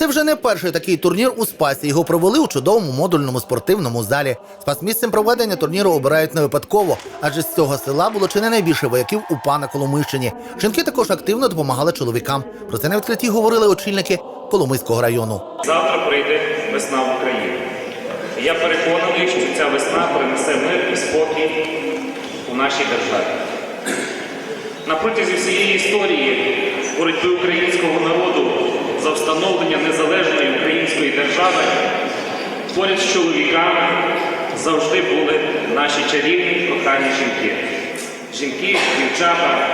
Це вже не перший такий турнір у Спасі. Його провели у чудовому модульному спортивному залі. Спас місцем проведення турніру обирають не випадково, адже з цього села було чи не найбільше вояків УПА на Коломийщині. Жінки також активно допомагали чоловікам. Про це на відкритті говорили очільники Коломийського району. Завтра прийде весна в Україну. І я переконаний, що ця весна принесе мир і спокій у нашій державі. На протязі всієї історії боротьби українського народу за встановлення незалежної української держави поряд з чоловіками завжди були наші чарівні кохані жінки. Жінки, дівчата,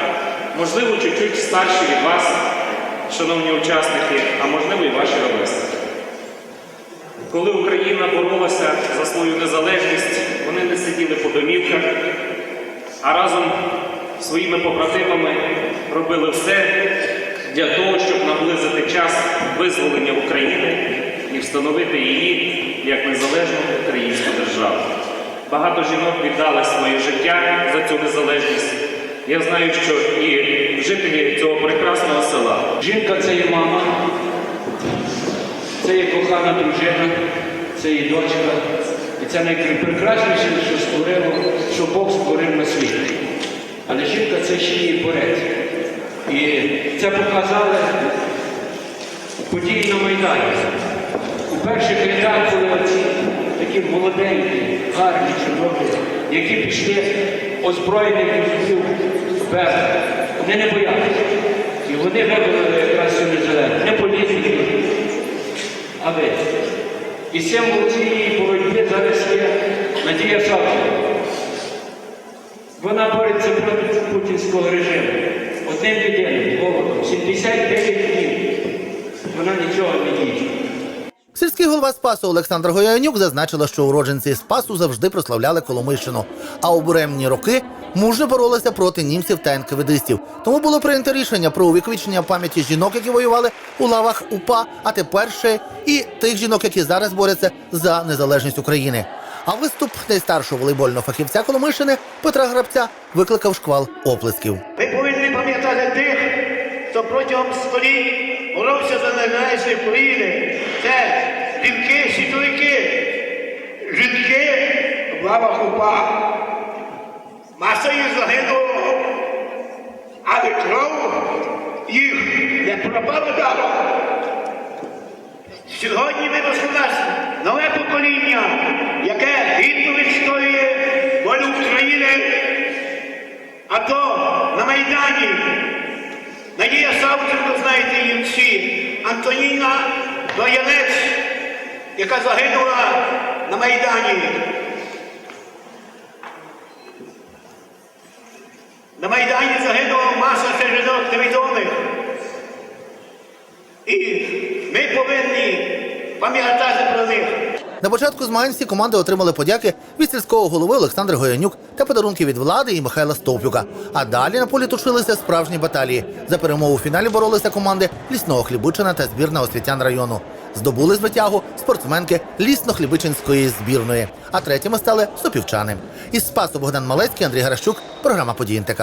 можливо, чуть-чуть старші від вас, шановні учасники, а можливо і ваші ровесники. Коли Україна боролася за свою незалежність, вони не сиділи по домівках, а разом своїми побратимами робили все для того, щоб наблизити час визволення України і встановити її як незалежну українську державу. Багато жінок віддали своє життя за цю незалежність. Я знаю, що і жителі цього прекрасного села Жінка це є мама, це є кохана дружина, це є дочка. І це найпрекрасніше, що створило, що Бог створив на світі. Але жінка це ще і борець. І це показали події на Майдані. У перших рядах були оці такі молоденькі, гарні, чудові, які пішли озброєних військів вперед. Вони не боялися. І вони вибрали якраз цю незалежність. Не політики, а ви. І символ цієї боротьби зараз є Надія Савченко. Вона бореться проти путінського режиму. Одним єдиним голодом. 79 днів. Вона нічого не діє. Сільський голова Спасу Олександр Гоянюк зазначила, що уродженці Спасу завжди прославляли Коломийщину, а у буремні роки мужньо боролися проти німців та енкаведистів. Тому було прийнято рішення про увіковічення пам'яті жінок, які воювали у лавах УПА, а тепер ще і тих жінок, які зараз борються за незалежність України. А виступ найстаршого волейбольного фахівця Коломийщини Петра Грабця викликав шквал оплесків. Хто протягом століть боровся за незалежність України. Це жінки, світовики, жінки в лавах упа. Маса їх загинуло, але кров їх не пропала даром. Сьогодні виросло нас нове покоління, яке гідно відстоює волю України. А то на Майдані Надія знаєте її всі, Антоніна Доянець, яка загинула на Майдані. На Майдані загинула маса жінок невідомих. І ми повинні пам'ятати про них. На початку змагань всі команди отримали подяки від сільського голови Олександра Гоянюк та подарунки від влади і Михайла Стовпюка. А далі на полі точилися справжні баталії. За перемогу у фіналі боролися команди лісного Хлібичина та збірна освітян району. Здобули звитягу спортсменки лісно-хлібичинської збірної. А третіми стали сопівчани. Із Спасу Богдан Малецький, Андрій Гаращук. Програма «Події НТК».